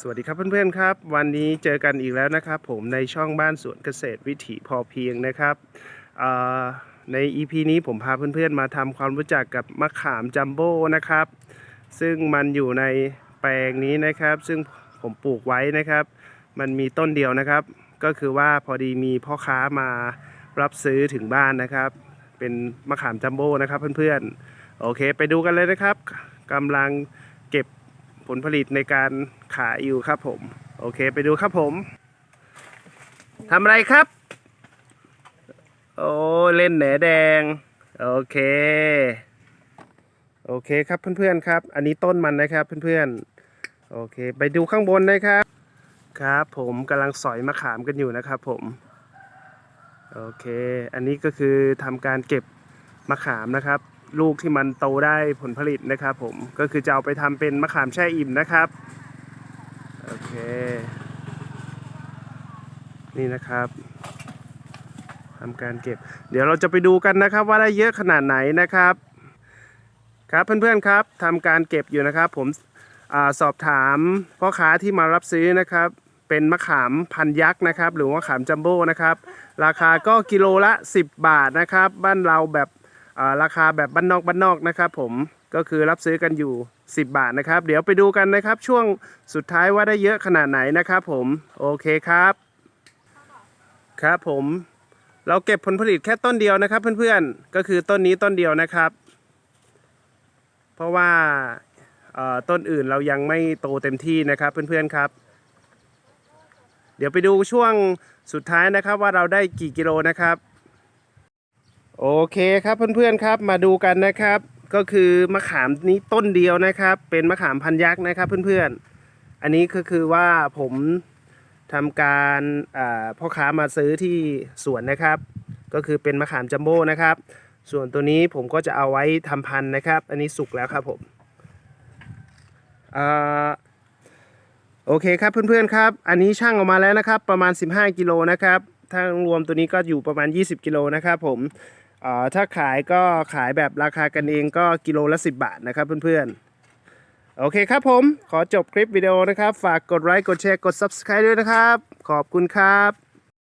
สวัสดีครับเพื่อนๆครับ วันนี้เจอกันอีกแล้วนะครับ ผมในช่องบ้านสวนเกษตรวิถีพอเพียงนะครับใน EP นี้ผมพาเพื่อนๆมาทำความรู้จักกับมะขามจัมโบ้นะครับ ซึ่งมันอยู่ในแปลงนี้นะครับ ซึ่งผมปลูกไว้นะครับ มันมีต้นเดียวนะครับ ก็คือว่าพอดีมีพ่อค้ามารับซื้อถึงบ้านนะครับ เป็นมะขามจัมโบ้นะครับเพื่อนๆโอเค ไปดูกันเลยนะครับกำลังเก็บผลผลิตในการ ขายอยู่ครับผม โอเคไปดูครับผมทำอะไรครับ โอ้เล่นแหนแดง โอเค โอเคครับเพื่อนๆครับ อันนี้ต้นมันนะครับเพื่อนๆ โอเค ไปดูข้างบนนะครับ ครับผมกำลังสอยมะขามกันอยู่นะครับผม โอเค อันนี้ก็คือทำการเก็บมะขามนะครับ ลูกที่มันโตได้ผลผลิตนะครับผม ก็คือจะเอาไปทำเป็นมะขามแช่อิ่มนะครับ นี่นะครับทำการเก็บ เดี๋ยวเราจะไปดูกันนะครับว่าได้เยอะขนาดไหนนะครับ ครับเพื่อนๆครับทำการเก็บอยู่นะครับ ผมอสอบถามพ่อค้าที่มารับซื้อนะครับ เป็นมะขามพันยักษ์นะครับ หรือว่ามะขามจัมโบ้นะครับ ราคาก็กิโลละ 10 บาทนะครับ บ้านเราแบบราคาแบบบ้านนอกบ้านนอกนะครับ ผม ก็คือรับซื้อกันอยู่ 10 บาทนะครับ เดี๋ยวไปดูกันนะครับ ช่วงสุดท้ายว่าได้เยอะขนาดไหนนะครับผมโอเคครับ ครับผม เราเก็บผลผลิตแค่ต้นเดียวนะครับ เพื่อนๆก็คือต้นนี้ต้นเดียวนะครับ เพราะว่าต้นอื่นเรายังไม่โตเต็มที่นะครับเพื่อนๆครับ เดี๋ยวไปดูช่วงสุดท้ายนะครับว่าเราได้กี่กิโลนะครับ โอเคครับเพื่อนๆครับมาดูกันนะครับ ก็คือมะขามนี้ต้นเดียวนะครับ เป็นมะขามพันยักษ์นะครับเพื่อนๆ อันนี้ก็คือว่าผมทำการพ่อค้ามาซื้อที่สวนนะครับ ก็คือเป็นมะขามจัมโบ้นะครับ ส่วนตัวนี้ผมก็จะเอาไว้ทำพันธุ์นะครับ อันนี้สุกแล้วครับผมอโอเคครับเพื่อนๆครับ อันนี้ช่างออกมาแล้วนะครับ ประมาณ 15 กิโลนะครับถ้ารวมตัวนี้ก็อยู่ประมาณ 20 กิโลนะครับผม อ๋อถ้าขายก็ขายแบบราคากันเองก็กิโลละ 10 บาทนะครับเพื่อนๆ โอเคครับผม ขอจบคลิปวิดีโอนะครับ ฝากกดไลค์กดแชร์กด Subscribe ด้วยนะครับ ขอบคุณครับ